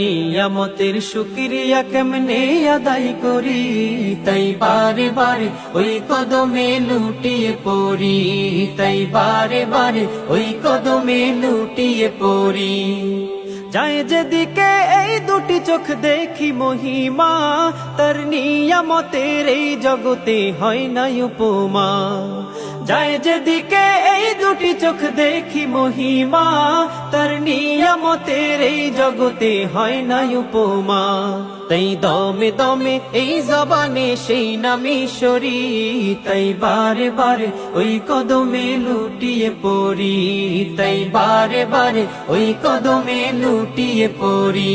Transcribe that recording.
নিয়ামতের শুক্রিয়া কেমনে আদায় করি? তাই বারে বারে ওই কদমে লুটিয়ে পড়ি। তাই বারে বারে ওই কদমে লুটিয়ে পড়ি। যায় যেদিকে এই দুটি চোখ দেখি মহিমা, তার নিয়ামতের এই জগতে হয় না উপমা। যায় যেদিকে দুটি চোখ দেখি মহিমা, তার নিয়ামতের এই জগতে হয় না উপমা। তাই দমে দমে এই জবানে সেই নামে সরি, তাই বারে বারে ওই কদমে লুটিয়ে পড়ি, তাই বারে বারে ওই কদমে লুটিয়ে পড়ি।